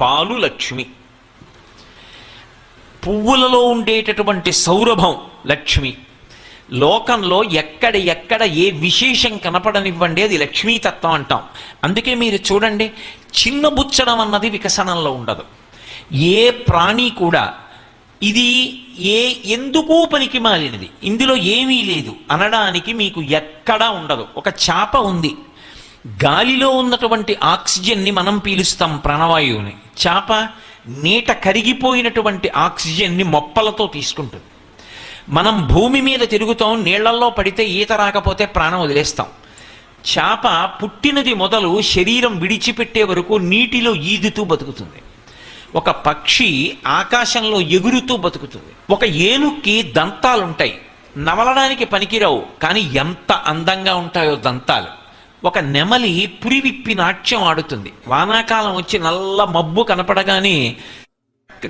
పాలు లక్ష్మి పువ్వులలో ఉండేటటువంటి సౌరభం లక్ష్మి. లోకంలో ఎక్కడ ఎక్కడ ఏ విశేషం కనపడనివ్వండి అది లక్ష్మీతత్వం అంటాం. అందుకే మీరు చూడండి చిన్న బుచ్చడం అన్నది వికసనంలో ఉండదు. ఏ ప్రాణి కూడా ఇది ఏ ఎందుకు పనికి మాలినది? ఇందులో ఏమీ లేదు అనడానికి మీకు ఎక్కడా ఉండదు. ఒక చాప ఉంది. గాలిలో ఉన్నటువంటి ఆక్సిజన్ని మనం పీలుస్తాం ప్రాణవాయువుని. చేప నీట కరిగిపోయినటువంటి ఆక్సిజన్ని మొప్పలతో తీసుకుంటుంది. మనం భూమి మీద తిరుగుతాం నీళ్ళల్లో పడితే ఈత రాకపోతే ప్రాణం వదిలేస్తాం. చేప పుట్టినది మొదలు శరీరం విడిచిపెట్టే వరకు నీటిలో ఈదుతూ బతుకుతుంది. ఒక పక్షి ఆకాశంలో ఎగురుతూ బతుకుతుంది. ఒక ఏనుక్కి దంతాలుంటాయి. నవలడానికి పనికిరావు కానీ ఎంత అందంగా ఉంటాయో దంతాలు. ఒక నెమలి పురివిప్పి నాట్యం ఆడుతుంది. వానాకాలం వచ్చి నల్ల మబ్బు కనపడగానే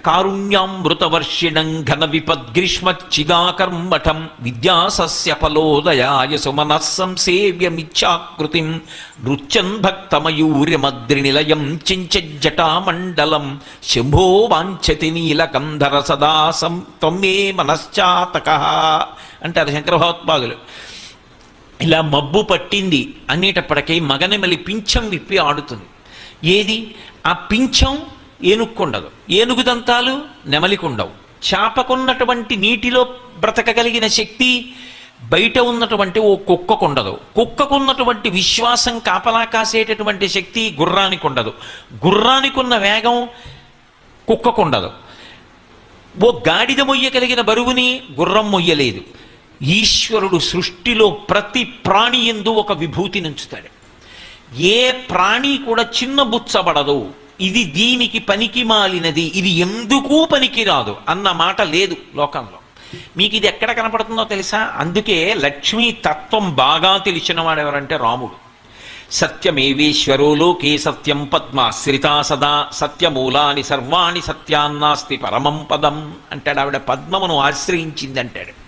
కారుణ్యామృతవర్షిణం ఘన విపద్గ్రీష్మచ్చిదాకర్మఠం విద్యాసస్య ఫలోదయాయ సుమనః సంసేవ్యమిచ్చాకృతిం నృత్యన్ భక్తమయూర్యమద్రినిలయం చించజ్జటామండలం శంభో వాంఛతి నీలకంధర సదా సం త్వమే మనశ్చాతక అంటారు శంకర భగవత్పాదులు ఇలా మబ్బు పట్టింది అనేటప్పటికీ మగనెమలి పింఛం విప్పి ఆడుతుంది. ఏది? ఆ పింఛం ఏనుక్కుండదు. ఏనుగు దంతాలు నెమలికుండవు. చాపకున్నటువంటి నీటిలో బ్రతకగలిగిన శక్తి బయట ఉన్నటువంటి ఓ కుక్కకుండదు. కుక్కకున్నటువంటి విశ్వాసం కాపలా కాసేటటువంటి శక్తి గుర్రానికి ఉండదు గుర్రానికున్న వేగం కుక్కకుండదు. ఓ గాడిద మొయ్యగలిగిన బరువుని గుర్రం మొయ్యలేదు. ఈశ్వరుడు సృష్టిలో ప్రతి ప్రాణి ఎందు ఒక విభూతి నుంచుతాడు ఏ ప్రాణి కూడా చిన్న బుచ్చబడదు. ఇది దీనికి పనికి మాలినది. ఇది ఎందుకు పనికిరాదు అన్న మాట లేదు లోకంలో. మీకు ఇది ఎక్కడ కనపడుతుందో తెలుసా? అందుకే లక్ష్మీ తత్వం బాగా తెలిసిన వాడెవరంటే రాముడు. సత్యమేవేశ్వరో లోకే సత్యం పద్మాశ్రితా సదా. సత్యమూలాని సర్వాణి సత్యాన్నాస్తి పరమం పదం అంటాడు. ఆవిడ పద్మమును ఆశ్రయించింది అంటాడు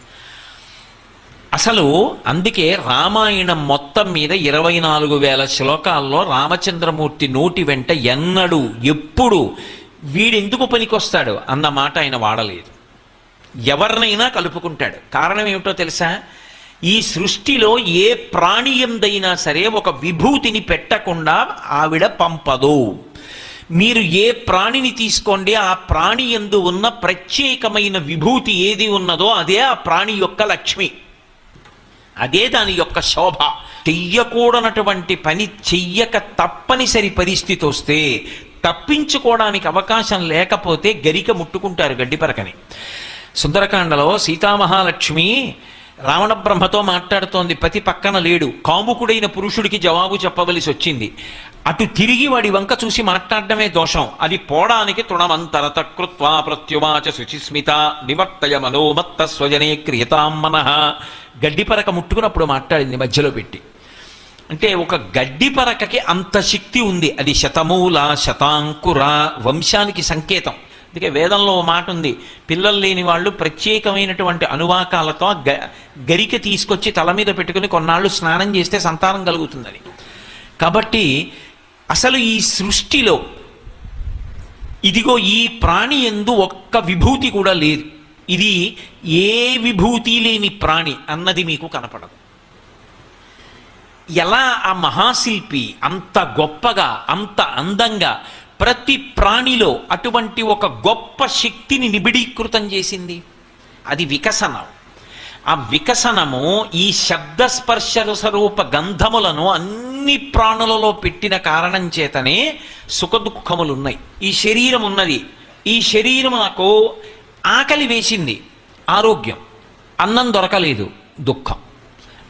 అసలు అందుకే రామాయణం మొత్తం మీద ఇరవై నాలుగు వేల శ్లోకాల్లో రామచంద్రమూర్తి నోటి వెంట ఎన్నడు ఎప్పుడు వీడెందుకు పనికొస్తాడు అన్న మాట ఆయన వాడలేదు. ఎవరినైనా కలుపుకుంటాడు. కారణం ఏమిటో తెలుసా? ఈ సృష్టిలో ఏ ప్రాణి ఎందైనా సరే ఒక విభూతిని పెట్టకుండా ఆవిడ పంపదు. మీరు ఏ ప్రాణిని తీసుకోండి ఆ ప్రాణి ఎందు ఉన్న ప్రత్యేకమైన విభూతి ఏది ఉన్నదో అదే ఆ ప్రాణి యొక్క లక్ష్మి. అదే దాని యొక్క శోభ. చెయ్యకూడనటువంటి పని చెయ్యక తప్పనిసరి పరిస్థితి వస్తే తప్పించుకోవడానికి అవకాశం లేకపోతే గరిక ముట్టుకుంటారు గడ్డిపరకని సుందరకాండలో సీతామహాలక్ష్మి రావణ బ్రహ్మతో మాట్లాడుతోంది పతి పక్కన లేడు. కాముకుడైన పురుషుడికి జవాబు చెప్పవలసి వచ్చింది. అటు తిరిగి వాడి వంక చూసి మాట్లాడడమే దోషం. అది పోవడానికి తృణమంతరత కృత్వా ప్రత్యువాచ శుచిస్మిత నివర్తయ మనోమత్త స్వజనే క్రియతాం మనః. గడ్డిపరక ముట్టుకున్నప్పుడు మాట్లాడింది మధ్యలో పెట్టి. అంటే ఒక గడ్డి పరకకి అంత శక్తి ఉంది. అది శతమూల శతాంకుర వంశానికి సంకేతం. అందుకే వేదంలో ఓ మాట ఉంది. పిల్లలు లేని వాళ్ళు ప్రత్యేకమైనటువంటి అనువాకాలతో గ గరిక తీసుకొచ్చి తల మీద పెట్టుకుని కొన్నాళ్ళు స్నానం చేస్తే సంతానం కలుగుతుందని. కాబట్టి అసలు ఈ సృష్టిలో ఇదిగో ఈ ప్రాణి ఎందు ఒక్క విభూతి కూడా లేదు. ఇది ఏ విభూతి లేని ప్రాణి అన్నది మీకు కనపడదు. ఎలా ఆ మహాశిల్పి అంత గొప్పగా అంత అందంగా ప్రతి ప్రాణిలో అటువంటి ఒక గొప్ప శక్తిని నిబిడీకృతం చేసింది? అది వికసనం. ఆ వికసనము ఈ శబ్దస్పర్శ రసరూప గంధములను అన్ని ప్రాణులలో పెట్టిన కారణం చేతనే సుఖదుఖములున్నాయి ఈ శరీరం ఉన్నది. ఈ శరీరం నాకు ఆకలి వేసింది ఆరోగ్యం. అన్నం దొరకలేదు దుఃఖం.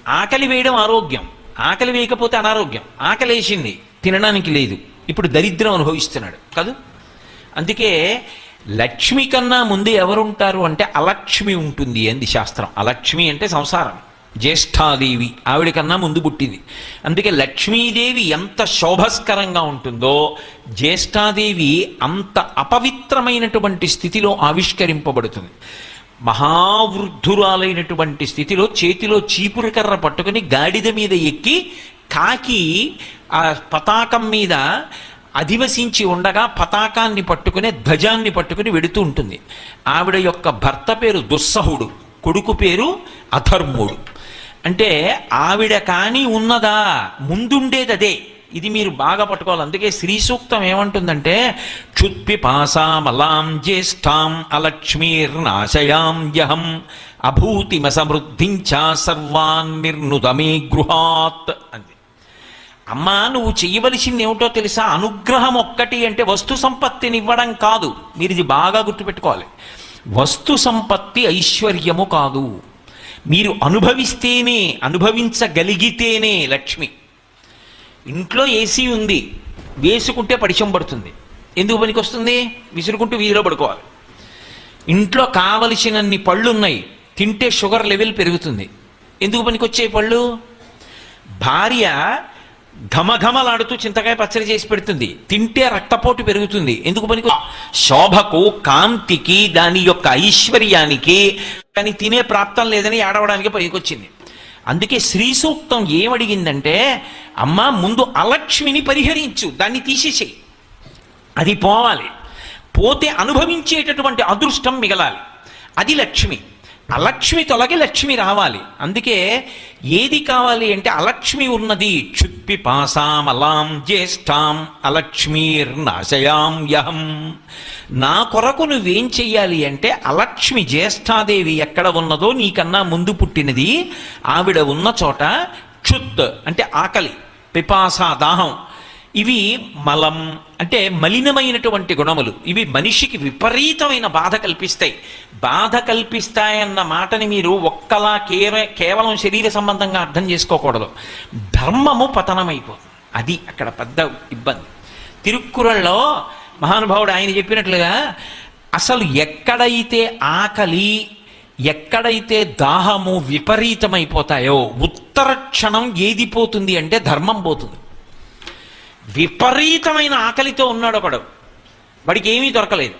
ఆకలి వేయడం ఆరోగ్యం. ఆకలి వేయకపోతే అనారోగ్యం. ఆకలి వేసింది తినడానికి లేదు. ఇప్పుడు దరిద్రం అనుభవిస్తున్నాడు కాదు? అందుకే లక్ష్మి కన్నా ముందు ఎవరుంటారు అంటే అలక్ష్మి ఉంటుంది అంది శాస్త్రం. అలక్ష్మి అంటే సంసారం. జ్యేష్ఠాదేవి ఆవిడ కన్నా ముందు పుట్టింది. అందుకే లక్ష్మీదేవి ఎంత శోభస్కరంగా ఉంటుందో జ్యేష్ఠాదేవి అంత అపవిత్రమైనటువంటి స్థితిలో ఆవిష్కరింపబడుతుంది. మహావృద్ధురాలైనటువంటి స్థితిలో చేతిలో చీపురు కర్ర పట్టుకుని గాడిద మీద ఎక్కి కాకి ఆ పతాకం మీద అధివసించి ఉండగా పతాకాన్ని పట్టుకుని ధ్వజాన్ని పట్టుకుని వెడుతూ ఉంటుంది. ఆవిడ యొక్క భర్త పేరు దుస్సహుడు కొడుకు పేరు అధర్ముడు. అంటే ఆవిడ కానీ ఉన్నదా? ముందుండేది అదే. ఇది మీరు బాగా పట్టుకోవాలి. అందుకే శ్రీ సూక్తం ఏమంటుందంటే క్షుత్పిపాసామలాం జ్యేష్ఠాం అలక్ష్మీర్నాశయాం యహం అభూతిమ సమృద్ధించ సర్వాన్ నిర్నుదమే గృహాత్ అంది. అమ్మా నువ్వు చేయవలసింది ఏమిటో తెలుసా? అనుగ్రహం ఒక్కటి అంటే వస్తు సంపత్తిని ఇవ్వడం కాదు. మీరు ఇది బాగా గుర్తుపెట్టుకోవాలి. వస్తు సంపత్తి ఐశ్వర్యము కాదు. మీరు అనుభవిస్తేనే అనుభవించగలిగితేనే లక్ష్మి. ఇంట్లో ఏసీ ఉంది వేసుకుంటే పడిచం పడుతుంది. ఎందుకు పనికి వస్తుంది విసురుకుంటూ వీధిలో పడుకోవాలి. ఇంట్లో కావలసినన్ని పళ్ళు ఉన్నాయి తింటే షుగర్ లెవెల్ పెరుగుతుంది. ఎందుకు పనికొచ్చే పళ్ళు? భార్య ఘమఘమలాడుతూ చింతకాయ పచ్చడి చేసి పెడుతుంది తింటే రక్తపోటు పెరుగుతుంది. ఎందుకు పనికి? శోభకు కాంతికి దాని యొక్క ఐశ్వర్యానికి కానీ తినే ప్రాప్తం లేదని ఏడవడానికి పైకొచ్చింది. అందుకే శ్రీ సూక్తం ఏమడిగిందంటే అమ్మ ముందు అలక్ష్మిని పరిహరించు దాన్ని తీసేసేయి. అది పోవాలి. పోతే అనుభవించేటటువంటి అదృష్టం మిగలాలి. అది లక్ష్మి. అలక్ష్మి తొలగి లక్ష్మి రావాలి. అందుకే ఏది కావాలి అంటే అలక్ష్మి ఉన్నది. చుప్పి పాసాం అలాం జ్యేష్ఠాం అలక్ష్మీర్నాశయాం యహం. నా కొరకు నువ్వేం చెయ్యాలి అంటే అలక్ష్మి జ్యేష్ఠాదేవి ఎక్కడ ఉన్నదో నీకన్నా ముందు పుట్టినది ఆవిడ ఉన్న చోట క్షుత్ అంటే ఆకలి పిపాస దాహం. ఇవి మలం అంటే మలినమైనటువంటి గుణములు. ఇవి మనిషికి విపరీతమైన బాధ కల్పిస్తాయి. బాధ కల్పిస్తాయన్న మాటని మీరు ఒక్కలా కేవ కేవలం శరీర సంబంధంగా అర్థం చేసుకోకూడదు. ధర్మము పతనమైపోతుంది. అది అక్కడ పెద్ద ఇబ్బంది. తిరుక్కురల్లో మహానుభావుడు ఆయన చెప్పినట్లుగా అసలు ఎక్కడైతే ఆకలి ఎక్కడైతే దాహము విపరీతమైపోతాయో ఉత్తర క్షణం ఏది పోతుంది అంటే ధర్మం పోతుంది. విపరీతమైన ఆకలితో ఉన్నాడు ఒకడు. వాడికి ఏమీ దొరకలేదు.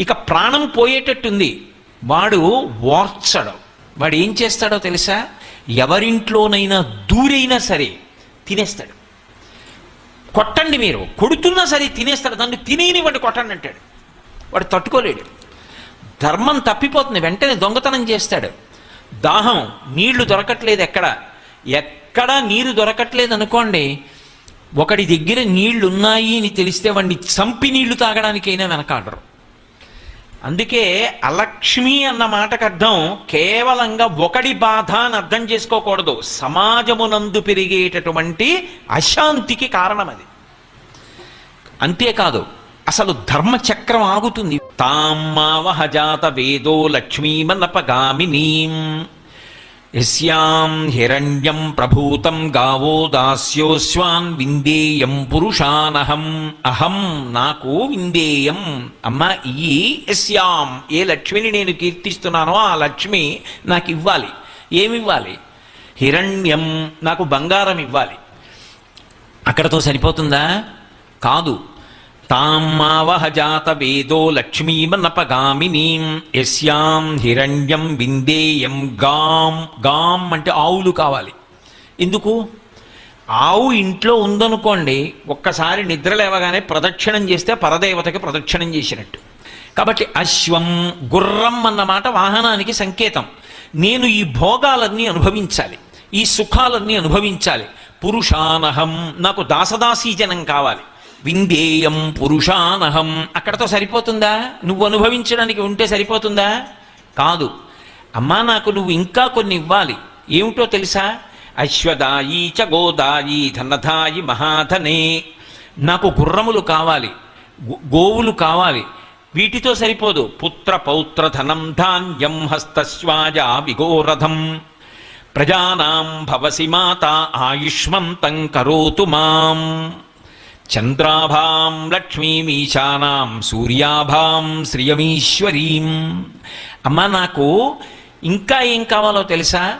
ఇక ప్రాణం పోయేటట్టుంది. వాడు ఓర్చడు వాడు ఏం చేస్తాడో తెలుసా? ఎవరింట్లోనైనా దూరైనా సరే తినేస్తాడు. కొట్టండి మీరు. కొడుతున్నా సరే తినేస్తాడు. దాన్ని తినేనివ్వండి కొట్టండి అంటాడు. వాడు తట్టుకోలేడు. ధర్మం తప్పిపోతుంది. వెంటనే దొంగతనం చేస్తాడు. దాహం నీళ్ళు దొరకట్లేదు ఎక్కడ? ఎక్కడ నీరు దొరకట్లేదు అనుకోండి ఒకడి దగ్గర నీళ్ళు ఉన్నాయి అని తెలిస్తే వాడిని చంపి నీళ్ళు తాగడానికైనా వెనకాడరు. అందుకే అలక్ష్మి అన్న మాటకు అర్థం కేవలంగా ఒకడి బాధ అని అర్థం చేసుకోకూడదు. సమాజమునందు పెరిగేటటువంటి అశాంతికి కారణం అది అంతేకాదు అసలు ధర్మచక్రం ఆగుతుంది. తామ్మావహజాత వేదో లక్ష్మీమనపగామినీం యస్యాం హిరణ్యం ప్రభూతం గావో దాస్యోస్వాన్ విందేయం పురుషానహం అహం నాకు విందేయం. అమ్మ ఈ యస్యాం ఏ లక్ష్మిని నేను కీర్తిస్తున్నానో ఆ లక్ష్మి నాకు ఇవ్వాలి ఏమివ్వాలి? హిరణ్యం నాకు బంగారం ఇవ్వాలి. అక్కడతో సరిపోతుందా? కాదు. తామ్మావహజాత వేదో లక్ష్మీమనపగామినీం యస్యాం హిరణ్యం విందేయం గాం గాం అంటే ఆవులు కావాలి. ఎందుకు? ఆవు ఇంట్లో ఉందనుకోండి ఒక్కసారి నిద్ర లేవగానే ప్రదక్షిణం చేస్తే పరదేవతకి ప్రదక్షిణం చేసినట్టు. కాబట్టి అశ్వం గుర్రం అన్నమాట వాహనానికి సంకేతం. నేను ఈ భోగాలన్నీ అనుభవించాలి ఈ సుఖాలన్నీ అనుభవించాలి. పురుషానహం నాకు దాసదాసీజనం కావాలి. విందేయం పురుషానహం. అక్కడతో సరిపోతుందా? నువ్వు అనుభవించడానికి ఉంటే సరిపోతుందా? కాదు. అమ్మా నాకు నువ్వు ఇంకా కొన్ని ఇవ్వాలి. ఏమిటో తెలుసా? అశ్వదాయి చ గోదాయి ధనధాయి మహాధనే. నాకు గుర్రములు కావాలి. గోవులు కావాలి. వీటితో సరిపోదు. పుత్ర పౌత్ర ధనం ధాన్యం హస్తశ్వాజ విగోరథం ప్రజానాం భవసి మాత ఆయుష్మంతం కరోతు మాం. చంద్రాభాం లక్ష్మీమీశానాం సూర్యాభాం శ్రియమీశ్వరీం. అమ్మ నాకు ఇంకా ఏం కావాలో తెలుసా?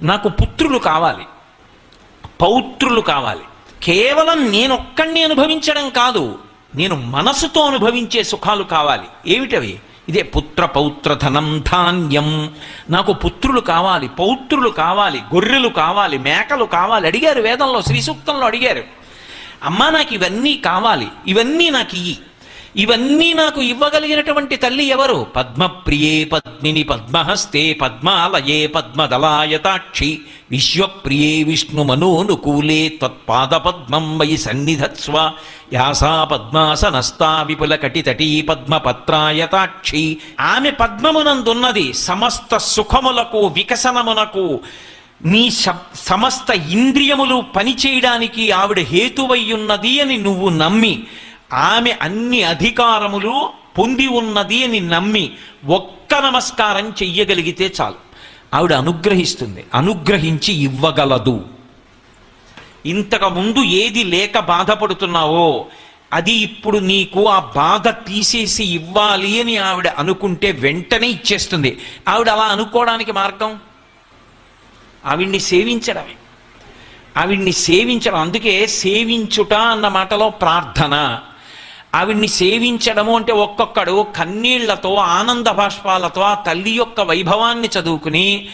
నాకు పుత్రులు కావాలి. పౌత్రులు కావాలి. కేవలం నేనొక్కడిని అనుభవించడం కాదు నేను మనసుతో అనుభవించే సుఖాలు కావాలి. ఏమిటవి? ఇదే పుత్ర పౌత్ర ధనం ధాన్యం. నాకు పుత్రులు కావాలి పౌత్రులు కావాలి గొర్రెలు కావాలి మేకలు కావాలి. అడిగారు వేదంలో శ్రీ సూక్తంలో అడిగారు. అమ్మా నాకు ఇవన్నీ కావాలి. ఇవన్నీ నాకు ఇయ్యి. ఇవన్నీ నాకు ఇవ్వగలిగినటువంటి తల్లి ఎవరు? పద్మప్రియే పద్మిని పద్మహస్తే పద్మాలయే పద్మదలాయతాక్షి. విశ్వప్రియే విష్ణు మనోనుకూలే త్వత్పాద పద్మం వై సన్నిధత్స్వ. యాసా పద్మాసనస్తా విపుల కటితటీ పద్మపత్రాయతాక్షి. ఆమె పద్మమునందున్నది సమస్త సుఖములకు వికసనమునకు నీ సమస్త ఇంద్రియములు పనిచేయడానికి ఆవిడ హేతువయ్యున్నది అని నువ్వు నమ్మి ఆమె అన్ని అధికారములు పొంది ఉన్నది అని నమ్మి ఒక్క నమస్కారం చెయ్యగలిగితే చాలు. ఆవిడ అనుగ్రహిస్తుంది అనుగ్రహించి ఇవ్వగలదు. ఇంతకు ముందు ఏది లేక బాధపడుతున్నావో అది ఇప్పుడు నీకు ఆ బాధ తీసేసి ఇవ్వాలి అని ఆవిడ అనుకుంటే వెంటనే ఇచ్చేస్తుంది. ఆవిడ అలా అనుకోవడానికి మార్గం? ఆవిడ్ని సేవించడమే. ఆవిడ్ని సేవించడం అందుకే సేవించుట అన్న మాటలో ప్రార్థన. ఆవిడ్ని సేవించడము అంటే ఒక్కొక్కడు కన్నీళ్ళతో ఆనంద బాష్పాలతో ఆ తల్లి యొక్క వైభవాన్ని చదువుకుని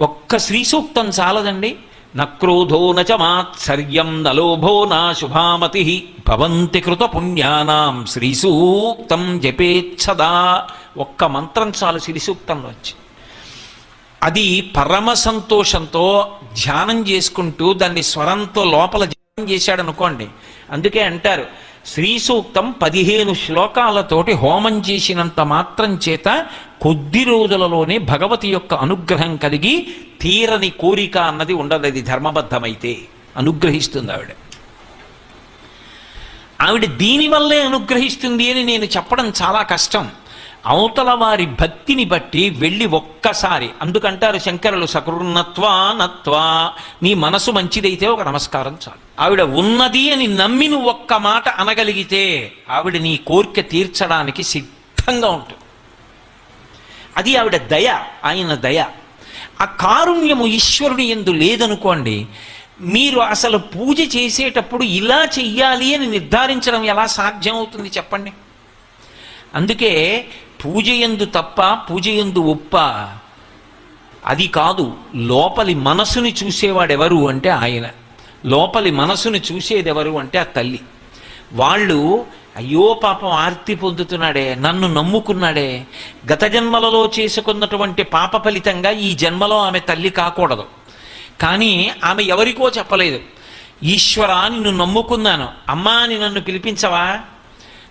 ఒక్క శ్రీ సూక్తం చాలదండి. నక్రోధో నచ మాత్సర్యం నలోభో నా శుభామతి భవంతి కృత పుణ్యానాం. శ్రీ సూక్తం జపేచ్ఛదా. ఒక్క మంత్రం చాలు శ్రీ సూక్తంలోంచి. అది పరమ సంతోషంతో ధ్యానం చేసుకుంటూ దాన్ని స్వరంతో లోపల ధ్యానం చేశాడు అనుకోండి అందుకే అంటారు శ్రీ సూక్తం పదిహేను శ్లోకాలతోటి హోమం చేసినంత మాత్రం చేత కొద్ది రోజులలోనే భగవతి యొక్క అనుగ్రహం కలిగి తీరని కోరిక అన్నది ఉండదు అది ధర్మబద్ధమైతే అనుగ్రహిస్తుంది ఆవిడ. ఆవిడ దీనివల్లే అనుగ్రహిస్తుంది అని నేను చెప్పడం చాలా కష్టం. అవతల వారి భక్తిని బట్టి వెళ్ళి ఒక్కసారి. అందుకంటారు శంకరులు సకృన్నత్వా నత్వా నీ మనసు మంచిదైతే ఒక నమస్కారం చాలు. ఆవిడ ఉన్నది అని నమ్మి నువ్వు ఒక్క మాట అనగలిగితే ఆవిడ నీ కోరిక తీర్చడానికి సిద్ధంగా ఉంటుంది. అది ఆవిడ దయ ఆయన దయ. ఆ కారుణ్యము ఈశ్వరుని ఎందు లేదనుకోండి మీరు అసలు పూజ చేసేటప్పుడు ఇలా చెయ్యాలి అని నిర్ధారించడం ఎలా సాధ్యమవుతుంది చెప్పండి? అందుకే పూజ ఎందు తప్ప పూజ ఎందు ఒప్ప అది కాదు. లోపలి మనసుని చూసేవాడెవరు అంటే ఆయన. లోపలి మనసుని చూసేదెవరు అంటే ఆ తల్లి. వాళ్ళు అయ్యో పాపం ఆర్తి పొందుతున్నాడే నన్ను నమ్ముకున్నాడే. గత జన్మలలో చేసుకున్నటువంటి పాప ఫలితంగా ఈ జన్మలో ఆమె తల్లి కాకూడదు. కానీ ఆమె ఎవరికో చెప్పలేదు. ఈశ్వరా నిన్ను నమ్ముకున్నాను. అమ్మా అని నన్ను పిలిపించవా?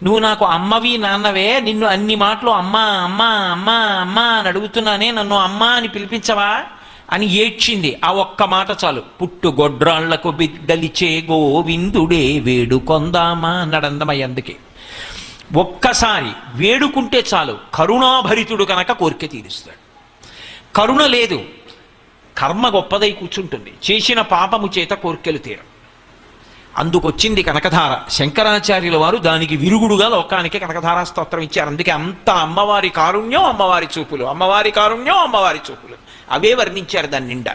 నువ్వు నాకు అమ్మవి నాన్నవే నిన్ను అన్ని మాటలు అమ్మా అమ్మా అమ్మా అమ్మా అని అడుగుతున్నానే నన్ను అమ్మా అని పిలిపించవా అని ఏడ్చింది. ఆ ఒక్క మాట చాలు. పుట్టు గొడ్రాళ్ళకు బిడ్డలిచే గోవిందుడే వేడుకొందామా అన్నడందమయ్య అందుకే. ఒక్కసారి వేడుకుంటే చాలు. కరుణాభరితుడు కనుక కోరిక తీరుస్తాడు. కరుణ లేదు. కర్మ గొప్పదై కూర్చుంటుంది. చేసిన పాపము చేత కోరికలు తీరం అందుకొచ్చింది కనకధార. శంకరాచార్యుల వారు దానికి విరుగుడుగా లోకానికి కనకధార స్తోత్రం ఇచ్చారు. అందుకే అంత అమ్మవారి కారుణ్యం అమ్మవారి చూపులు. అమ్మవారి కారుణ్యం అమ్మవారి చూపులు. అవే వర్ణించారు దాని నిండా.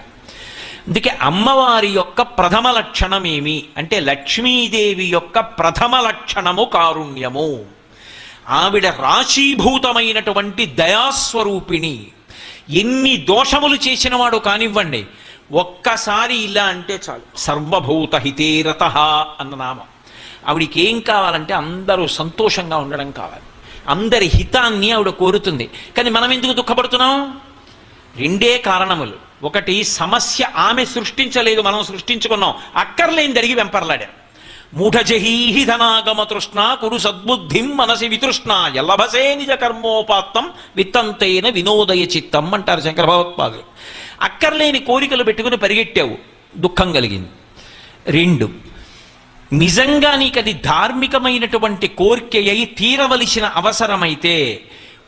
అందుకే అమ్మవారి యొక్క ప్రథమ లక్షణమేమి అంటే లక్ష్మీదేవి యొక్క ప్రథమ లక్షణము కారుణ్యము. ఆవిడ రాశీభూతమైనటువంటి దయాస్వరూపిణి. ఎన్ని దోషములు చేసినవాడు కానివ్వండి. ఒక్కసారి ఇలా అంటే చాలు. సర్వభూత హితేరత అన్న నామం. ఆవిడికి ఏం కావాలంటే అందరూ సంతోషంగా ఉండడం కావాలి. అందరి హితాన్ని ఆవిడ కోరుతుంది. కానీ మనం ఎందుకు దుఃఖపడుతున్నాం? రెండే కారణములు. ఒకటి సమస్య ఆమె సృష్టించలేదు మనం సృష్టించుకున్నాం. అక్కర్లేని జరిగి వెంపర్లాడాం. మూఢజహీహి ధనాగమ తృష్ణ కురు సద్బుద్ధిం మనసి వితృష్ణ. ఎల్లభసే నిజ కర్మోపాత్తం విత్తంతైన వినోదయ చిత్తం అంటారు శంకర భగవత్పాదులు. అక్కర్లేని కోరికలు పెట్టుకుని పరిగెట్టావు. దుఃఖం కలిగింది. రెండు నిజంగా నీకు అది ధార్మికమైనటువంటి కోరిక అయి తీరవలసిన అవసరమైతే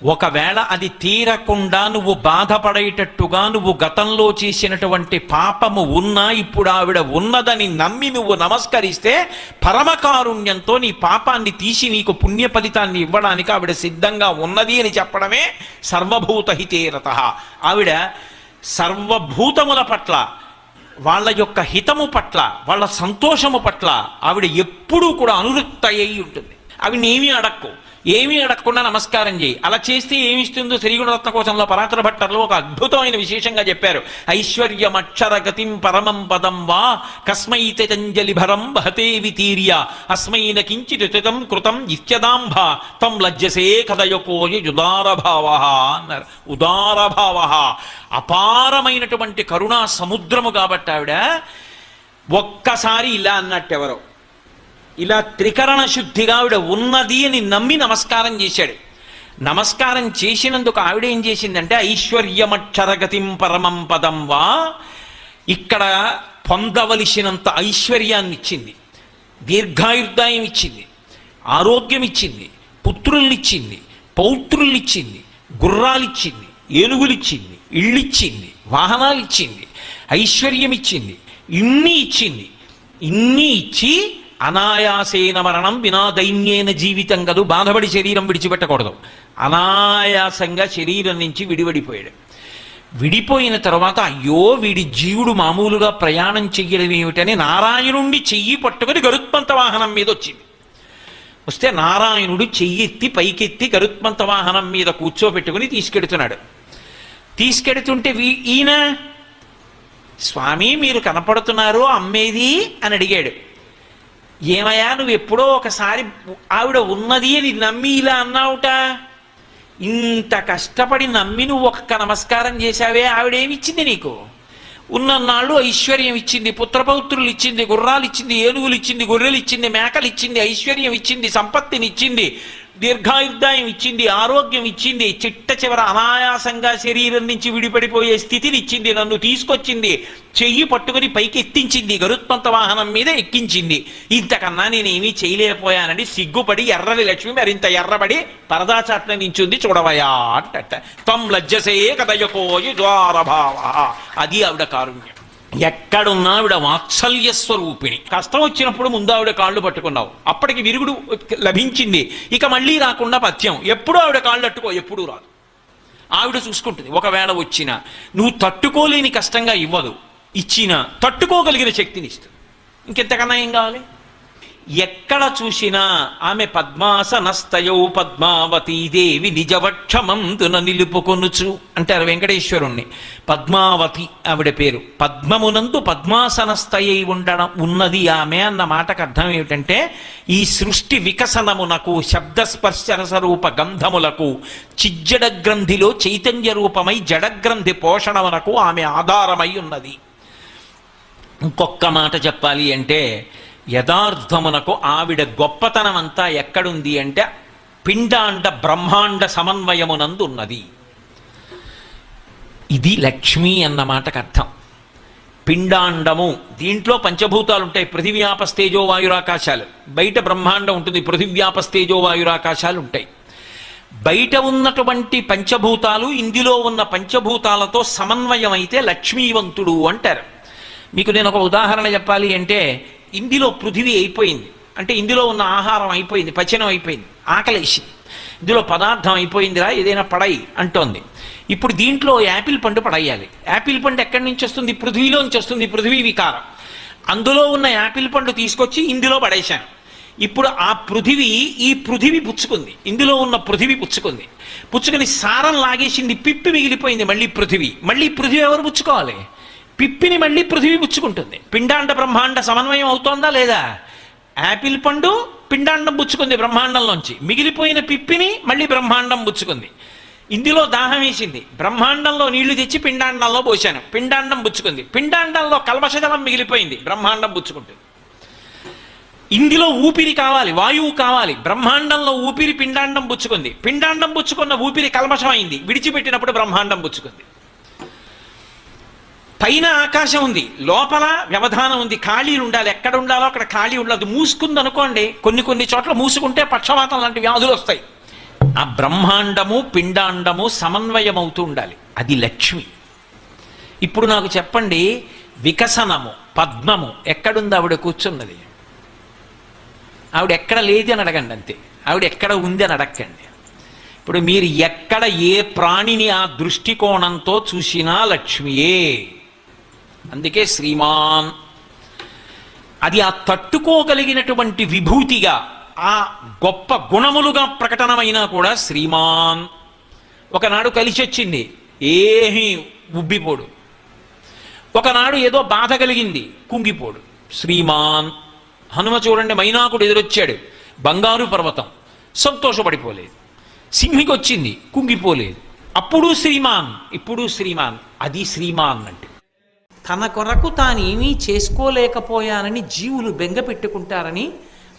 ఒకవేళ అది తీరకుండా నువ్వు బాధపడేటట్టుగా నువ్వు గతంలో చేసినటువంటి పాపము ఉన్నా ఇప్పుడు ఆవిడ ఉన్నదని నమ్మి నువ్వు నమస్కరిస్తే పరమకారుణ్యంతో నీ పాపాన్ని తీసి నీకు పుణ్య ఫలితాన్ని ఇవ్వడానికి ఆవిడ సిద్ధంగా ఉన్నది అని చెప్పడమే సర్వభూత హితేరత ఆవిడ సర్వభూతముల పట్ల వాళ్ళ యొక్క హితము పట్ల వాళ్ళ సంతోషము పట్ల ఆవిడ ఎప్పుడూ కూడా అనురక్త అయి ఉంటుంది అవి నేమీ అడక్కు. ఏమీ అడగకుండా నమస్కారం చేయి. అలా చేస్తే ఏమిస్తుందో శ్రీగుణరత్న కోశంలో పరాతర భట్టర్లో ఒక అద్భుతమైన విశేషంగా చెప్పారు. ఐశ్వర్యమక్షర గతిం పరమం పదం వా కస్మైతంజలి భరం భతే వితీర్య. అస్మైన కించితం కృతం ఇత్యదాంభ తం లజ్జసే కదయకోయ ఉదారభావ అన్నారు. ఉదారభావ. అపారమైనటువంటి కరుణా సముద్రము కాబట్టి ఆవిడ ఒక్కసారి ఇలా అన్నట్టు ఎవరో ఇలా త్రికరణ శుద్ధిగా ఆవిడ ఉన్నది అని నమ్మి నమస్కారం చేశాడు. నమస్కారం చేసినందుకు ఆవిడ ఏం చేసిందంటే ఐశ్వర్యమక్షరగతిం పరమం పదం వా ఇక్కడ పొందవలసినంత ఐశ్వర్యాన్ని ఇచ్చింది. దీర్ఘాయుర్దాయం ఇచ్చింది. ఆరోగ్యం ఇచ్చింది. పుత్రుల్నిచ్చింది. పౌత్రుల్నిచ్చింది. గుర్రాలిచ్చింది. ఏనుగులిచ్చింది. ఇళ్ళిచ్చింది. వాహనాలు ఇచ్చింది ఐశ్వర్యం ఇచ్చింది ఇన్ని ఇచ్చింది. ఇన్ని ఇచ్చి అనాయాసేన మరణం వినా దైన్యేన జీవితం కదూ. బాధపడి శరీరం విడిచిపెట్టకూడదు. అనాయాసంగా శరీరం నుంచి విడివడిపోయాడు విడిపోయిన తర్వాత అయ్యో వీడి జీవుడు మామూలుగా ప్రయాణం చెయ్యడం ఏమిటని నారాయణుండి చెయ్యి పట్టుకొని గరుత్మంత వాహనం మీద వచ్చింది వస్తే నారాయణుడు చెయ్యెత్తి పైకెత్తి గరుత్మంత వాహనం మీద కూర్చోబెట్టుకుని తీసుకెడుతున్నాడు. తీసుకెడుతుంటే వీ- ఈయన స్వామి మీరు కనపడుతున్నారు అమ్మేది? అని అడిగాడు. ఏమయ్యా నువ్వు ఎప్పుడో ఒకసారి ఆవిడ ఉన్నది అని నమ్మి ఇలా అన్నావుట? ఇంత కష్టపడి నమ్మి నువ్వు ఒక్క నమస్కారం చేశావే ఆవిడేమిచ్చింది నీకు? ఉన్నన్నాళ్ళు ఐశ్వర్యం ఇచ్చింది పుత్రపౌత్రులు ఇచ్చింది గుర్రాలు ఇచ్చింది ఏనుగులు ఇచ్చింది గొర్రెలు ఇచ్చింది మేకలు ఇచ్చింది ఐశ్వర్యం ఇచ్చింది సంపత్తిని ఇచ్చింది దీర్ఘాయుర్దాయం ఇచ్చింది ఆరోగ్యం ఇచ్చింది చిట్ట చివర అనాయాసంగా శరీరం నుంచి విడిపడిపోయే స్థితిని ఇచ్చింది నన్ను తీసుకొచ్చింది చెయ్యి పట్టుకుని పైకి ఎత్తించింది గరుత్మంత వాహనం మీద ఎక్కించింది. ఇంతకన్నా నేనేమీ చేయలేకపోయానని సిగ్గుపడి ఎర్రని లక్ష్మి మరింత ఎర్రబడి పరదాచాట్ల నించుంది చూడవయా అంట తం లజ్జసే కదయకోయి ద్వారభావ అది ఆవిడ కారుణ్యం. ఎక్కడున్నా ఆవిడ వాత్సల్య స్వరూపిణి. కష్టం వచ్చినప్పుడు ముందు ఆవిడ కాళ్ళు పట్టుకున్నావు. అప్పటికి విరుగుడు లభించింది. ఇక మళ్ళీ రాకుండా పథ్యం. ఎప్పుడు ఆవిడ కాళ్ళు అట్టుకో ఎప్పుడూ రాదు. ఆవిడ చూసుకుంటుంది. ఒకవేళ వచ్చినా నువ్వు తట్టుకోలేని కష్టంగా ఇవ్వదు. ఇచ్చినా తట్టుకోగలిగిన శక్తిని ఇస్తుంది. ఇంకెంతకన్నా ఏం కావాలి? ఎక్కడ చూసినా ఆమె పద్మాసనస్తయౌ పద్మావతీదేవి నిజవక్షమందున నిలుపుకొనుచు అంటారు వెంకటేశ్వరుణ్ణి. పద్మావతి ఆవిడ పేరు. పద్మమునందు పద్మాసనస్థయై ఉండడం ఉన్నది ఆమె అన్న మాటకు అర్థం ఏమిటంటే ఈ సృష్టి వికసనమునకు శబ్దస్పర్శరసరూప గంధములకు చిజ్జడ గ్రంథిలో చైతన్య రూపమై జడగ్రంథి పోషణమునకు ఆమె ఆధారమై ఉన్నది. ఇంకొక్క మాట చెప్పాలి అంటే యథార్థమునకు ఆవిడ గొప్పతనం అంతా ఎక్కడుంది అంటే పిండాండ బ్రహ్మాండ సమన్వయమునందు ఉన్నది. ఇది లక్ష్మి అన్న మాటకు అర్థం. పిండాండము దీంట్లో పంచభూతాలు ఉంటాయి పృథివ్యాపస్తేజో వాయురాకాశాలు. బయట బ్రహ్మాండం ఉంటుంది పృథివ్యాపస్తేజో వాయురాకాశాలు ఉంటాయి బయట ఉన్నటువంటి పంచభూతాలు ఇందులో ఉన్న పంచభూతాలతో సమన్వయం అయితే లక్ష్మీవంతుడు అంటారు. మీకు నేను ఒక ఉదాహరణ చెప్పాలి అంటే ఇందులో పృథివీ అయిపోయింది. అంటే ఇందులో ఉన్న ఆహారం అయిపోయింది పచనం అయిపోయింది ఆకలేసింది ఇందులో పదార్థం అయిపోయిందిరా ఏదైనా పడై అంటోంది. ఇప్పుడు దీంట్లో యాపిల్ పండు పడేయాలి. యాపిల్ పండు ఎక్కడి నుంచి వస్తుంది? పృథ్వీలోంచి వస్తుంది పృథ్వీ వికారం. అందులో ఉన్న యాపిల్ పండు తీసుకొచ్చి ఇందులో పడేశాను. ఇప్పుడు ఆ పృథివీ ఈ పృథివీ పుచ్చుకుంది. ఇందులో ఉన్న పృథివీ పుచ్చుకుంది. పుచ్చుకుని సారం లాగేసింది పిప్పి మిగిలిపోయింది మళ్ళీ పృథివీ. మళ్ళీ పృథివీ ఎవరు పుచ్చుకోవాలి? పిప్పిని మళ్ళీ పృథివీ పుచ్చుకుంటుంది. పిండాండ బ్రహ్మాండ సమన్వయం అవుతోందా లేదా? యాపిల్ పండు పిండాండం పుచ్చుకుంది బ్రహ్మాండంలోంచి. మిగిలిపోయిన పిప్పిని మళ్ళీ బ్రహ్మాండం పుచ్చుకుంది. ఇందులో దాహం వేసింది. బ్రహ్మాండంలో నీళ్ళు తెచ్చి పిండాండంలో పోశాను. పిండాండం పుచ్చుకుంది. పిండాండంలో కల్మషజలం మిగిలిపోయింది. బ్రహ్మాండం పుచ్చుకుంటుంది. ఇందులో ఊపిరి కావాలి వాయువు కావాలి. బ్రహ్మాండంలో ఊపిరి పిండాండం పుచ్చుకుంది. పిండాండం పుచ్చుకున్న ఊపిరి కల్మషమైంది. విడిచిపెట్టినప్పుడు బ్రహ్మాండం పుచ్చుకుంది. పైన ఆకాశం ఉంది లోపల వ్యవధానం ఉంది ఖాళీలు ఉండాలి ఎక్కడ ఉండాలో అక్కడ ఖాళీ ఉండదు మూసుకుంది అనుకోండి కొన్ని కొన్ని చోట్ల మూసుకుంటే పక్షవాతం లాంటి వ్యాధులు వస్తాయి. ఆ బ్రహ్మాండము పిండాండము సమన్వయం అవుతూ ఉండాలి అది లక్ష్మి. ఇప్పుడు నాకు చెప్పండి వికసనము పద్మము ఎక్కడుంది ఆవిడ కూర్చున్నది? ఆవిడ ఎక్కడ లేదు అని అడగండి అంతే ఆవిడ ఎక్కడ ఉంది అని అడగండి ఇప్పుడు మీరు ఎక్కడ ఏ ప్రాణిని ఆ దృష్టికోణంతో చూసినా లక్ష్మియే. అందుకే శ్రీమాన్. అది ఆ తట్టుకోగలిగినటువంటి విభూతిగా ఆ గొప్ప గుణములుగా ప్రకటనమైనా కూడా శ్రీమాన్. ఒకనాడు కలిసి వచ్చింది ఏమీ ఉబ్బిపోడు. ఒకనాడు ఏదో బాధ కలిగింది కుంగిపోడు. శ్రీమాన్ హనుమ చూడండి మైనాకుడు ఎదురొచ్చాడు బంగారు పర్వతం సంతోషపడిపోలేదు. సింహికి వచ్చింది కుంగిపోలేదు. అప్పుడు శ్రీమాన్ ఇప్పుడు శ్రీమాన్ అది శ్రీమాన్ అంటే. తన కొరకు తాను ఏమీ చేసుకోలేకపోయానని జీవులు బెంగ పెట్టుకుంటారని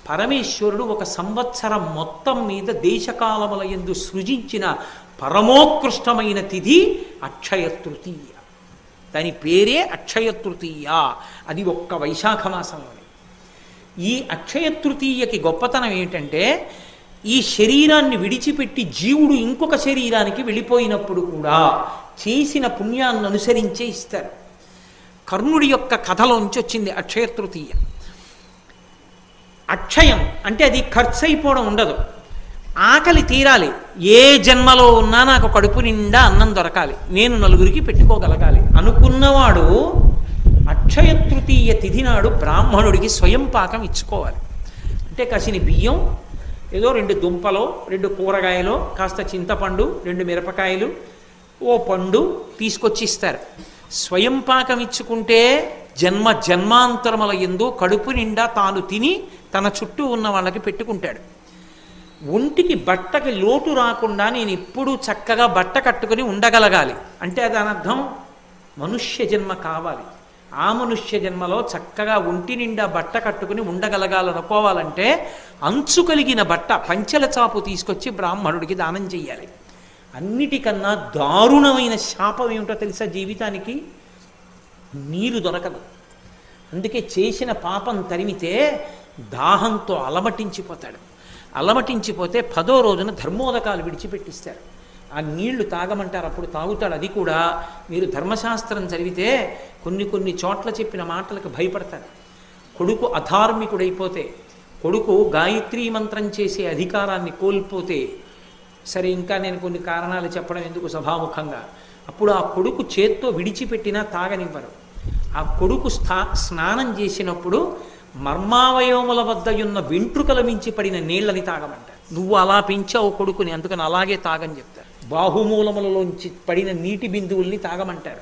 పరమేశ్వరుడు ఒక సంవత్సరం మొత్తం మీద దేశకాలముల ఎందు సృజించిన పరమోత్కృష్టమైన తిథి అక్షయ తృతీయ. దాని పేరే అక్షయ తృతీయ. అది ఒక్క వైశాఖ మాసంలోనే. ఈ అక్షయ తృతీయకి గొప్పతనం ఏంటంటే ఈ శరీరాన్ని విడిచిపెట్టి జీవుడు ఇంకొక శరీరానికి వెళ్ళిపోయినప్పుడు కూడా చేసిన పుణ్యాన్ని అనుసరించే ఇస్తారు. కర్ణుడి యొక్క కథలోంచి వచ్చింది అక్షయ తృతీయ. అక్షయం అంటే అది ఖర్చు అయిపోవడం ఉండదు. ఆకలి తీరాలి. ఏ జన్మలో ఉన్నా నాకు కడుపు నిండా అన్నం దొరకాలి. నేను నలుగురికి పెట్టుకోగలగాలి. అనుకున్నవాడు అక్షయ తృతీయ తిథి నాడు బ్రాహ్మణుడికి స్వయం పాకం ఇచ్చుకోవాలి. అంటే కసిని బియ్యం ఏదో రెండు దుంపలో రెండు కూరగాయలు కాస్త చింతపండు రెండు మిరపకాయలు ఓ పండు తీసుకొచ్చి ఇస్తారు. స్వయం పాకం ఇచ్చుకుంటే జన్మ జన్మాంతరముల ఎందు కడుపు నిండా తాను తిని తన చుట్టూ ఉన్న వాళ్ళకి పెట్టుకుంటాడు. ఒంటికి బట్టకి లోటు రాకుండా నేను ఎప్పుడూ చక్కగా బట్ట కట్టుకుని ఉండగలగాలి. అంటే దాని అర్థం మనుష్య జన్మ కావాలి. ఆ మనుష్య జన్మలో చక్కగా ఒంటి నిండా బట్ట కట్టుకుని ఉండగలగాలనుకోవాలంటే అంచు కలిగిన బట్ట పంచెల చాపు తీసుకొచ్చి బ్రాహ్మణుడికి దానం చెయ్యాలి. అన్నిటికన్నా దారుణమైన శాపం ఏమిటో తెలుసా జీవితానికి? నీరు దొరకదు. అందుకే చేసిన పాపం తరిమితే దాహంతో అలమటించిపోతాడు. అలమటించిపోతే పదో రోజున ధర్మోదకాలు విడిచిపెట్టిస్తారు. ఆ నీళ్ళు తాగమంటారు అప్పుడు తాగుతాడు. అది కూడా మీరు ధర్మశాస్త్రం చదివితే కొన్ని కొన్ని చోట్ల చెప్పిన మాటలకు భయపడతారు. కొడుకు అధార్మికుడైపోతే కొడుకు గాయత్రీ మంత్రం చేసే అధికారాన్ని కోల్పోతే సరే ఇంకా నేను కొన్ని కారణాలు చెప్పడం ఎందుకు సభాముఖంగా? అప్పుడు ఆ కొడుకు చేత్తో విడిచిపెట్టినా తాగనివ్వరు. ఆ కొడుకు స్థా స్నానం చేసినప్పుడు మర్మావయవముల వద్ద ఉన్న వెంట్రుకల మించి పడిన నీళ్ళని తాగమంటారు నువ్వు అలా పెంచావు కొడుకుని అందుకని అలాగే తాగని చెప్తారు. బాహుమూలములలోంచి పడిన నీటి బిందువుల్ని తాగమంటారు.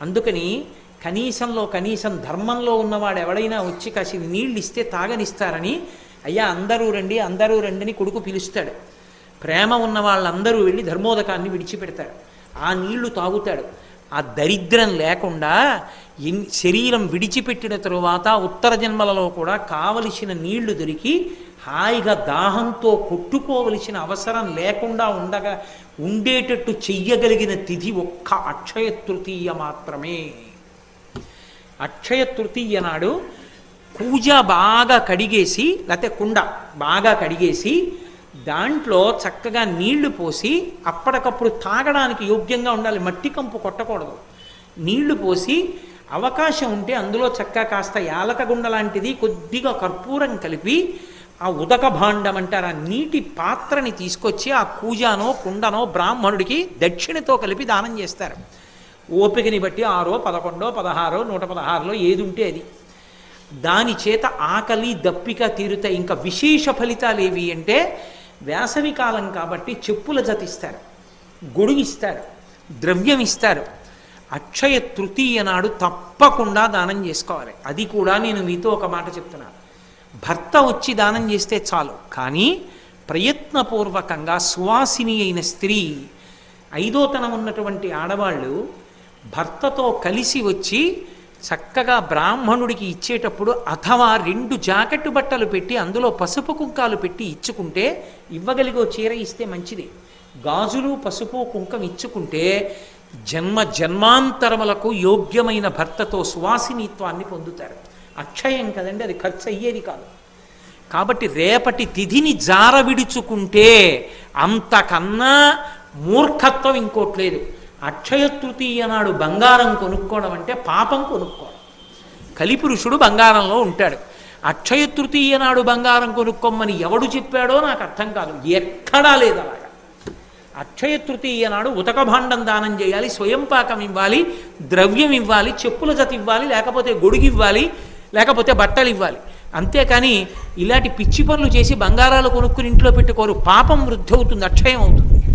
అందుకని కనీసంలో కనీసం ధర్మంలో ఉన్నవాడు ఎవడైనా వచ్చి కాసి నీళ్ళు ఇస్తే తాగనిస్తారని అయ్యా అందరూ రండి అందరూ రండి అని కొడుకు పిలుస్తాడు. ప్రేమ ఉన్న వాళ్ళందరూ వెళ్ళి ధర్మోదకాన్ని విడిచిపెడతారు. ఆ నీళ్ళు తాగుతాడు. ఆ దరిద్రం లేకుండా ఎన్ శరీరం విడిచిపెట్టిన తరువాత ఉత్తర జన్మలలో కూడా కావలసిన నీళ్ళు దొరికి హాయిగా దాహంతో కొట్టుకోవలసిన అవసరం లేకుండా ఉండగా ఉండేటట్టు చెయ్యగలిగిన తిథి ఒక్క అక్షయ తృతీయ మాత్రమే. అక్షయ తృతీయ నాడు పూజ బాగా కడిగేసి లేకపోతే కుండ బాగా కడిగేసి దాంట్లో చక్కగా నీళ్ళు పోసి అప్పటికప్పుడు తాగడానికి యోగ్యంగా ఉండాలి. మట్టి కంపు కొట్టకూడదు. నీళ్ళు పోసి అవకాశం ఉంటే అందులో చక్కగా కాస్త యాలకగుండ లాంటిది కొద్దిగా కర్పూరం కలిపి ఆ ఉదక భాండం అంటారు ఆ నీటి పాత్రని తీసుకొచ్చి ఆ కూజానో కుండనో బ్రాహ్మణుడికి దక్షిణతో కలిపి దానం చేస్తారు. ఓపికని బట్టి ఆరో పదకొండో పదహారో నూట పదహారులో ఏది ఉంటే అది. దాని చేత ఆకలి దప్పిక తీరుతాయి. ఇంకా విశేష ఫలితాలు ఏవి అంటే వేసవి కాలం కాబట్టి చెప్పుల జతిస్తారు గొడుగిస్తారు ద్రవ్యం ఇస్తారు. అక్షయ తృతీయ నాడు తప్పకుండా దానం చేసుకోవాలి. అది కూడా నేను మీతో ఒక మాట చెప్తున్నాను భర్త వచ్చి దానం చేస్తే చాలు కానీ ప్రయత్నపూర్వకంగా సువాసిని అయిన స్త్రీ ఐదోతనం ఉన్నటువంటి ఆడవాళ్ళు భర్తతో కలిసి వచ్చి చక్కగా బ్రాహ్మణుడికి ఇచ్చేటప్పుడు అథవా రెండు జాకెట్ బట్టలు పెట్టి అందులో పసుపు కుంకాలు పెట్టి ఇచ్చుకుంటే ఇవ్వగలిగో చీర ఇస్తే మంచిది. గాజులు పసుపు కుంకం ఇచ్చుకుంటే జన్మ జన్మాంతరములకు యోగ్యమైన భర్తతో సువాసినిత్వాన్ని పొందుతారు. అక్షయం కదండి అది ఖర్చు అయ్యేది కాదు. కాబట్టి రేపటి తిథిని జారవిడుచుకుంటే అంతకన్నా మూర్ఖత్వం ఇంకోట్లేదు అక్షయ తృతీయ నాడు బంగారం కొనుక్కోవడం అంటే పాపం కొనుక్కోవడం. కలిపురుషుడు బంగారంలో ఉంటాడు. అక్షయ తృతీయ నాడు బంగారం కొనుక్కోమని ఎవడు చెప్పాడో నాకు అర్థం కాదు. ఎక్కడా లేదు అలాగా. అక్షయ తృతీయ నాడు ఉతక భాండం దానం చేయాలి స్వయం పాకం ఇవ్వాలి ద్రవ్యం ఇవ్వాలి చెప్పుల జత ఇవ్వాలి లేకపోతే గొడుగు ఇవ్వాలి లేకపోతే బట్టలు ఇవ్వాలి. అంతేకాని ఇలాంటి పిచ్చి పనులు చేసి బంగారాలు కొనుక్కుని ఇంట్లో పెట్టుకోరు. పాపం వృద్ధి అవుతుంది అక్షయం అవుతుంది.